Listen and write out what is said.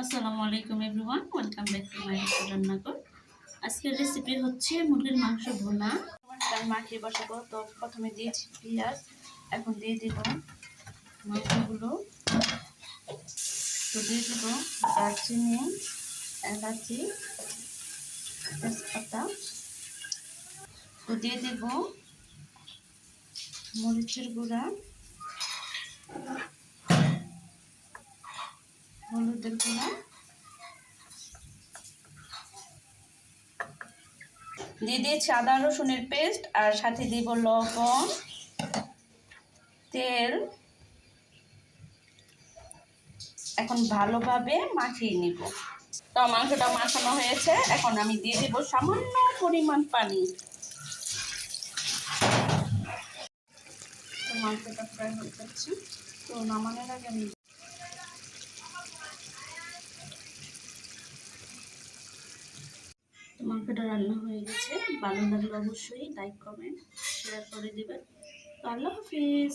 আসসালামু আলাইকুম everyone, welcome back to my রান্নাঘর। আজকের রেসিপি হচ্ছে মুরগির মাংস ভুনা। আমি মাখিয়ে বসাবো তো প্রথমে দিয়েছি পেঁয়াজ, এখন দিয়ে দেব মাংসগুলো। তো দিয়ে দেব দারচিনি, এলাচি, তেজপাতা। তো দিয়ে দেব মরিচের গুঁড়া। হলুদের গুঁড়া, দিয়ে দিয়েছি আদা, রসুনের পেস্ট, আর সাথে দিব লবণ, তেল। এখন ভালোভাবে মাখিয়ে নিব। তো মাংসটা মাখানো হয়েছে, এখন আমি দিয়ে দেব সামান্য পরিমাণ পানি। মাংসটা ফ্রাই হয়ে যাচ্ছে। তো নামানোর আগে আমি মাংসটা রান্না হয়ে গেছে। ভালো লাগলে অবশ্যই লাইক কমেন্ট শেয়ার করে দেবেন আল্লাহ হাফিজ।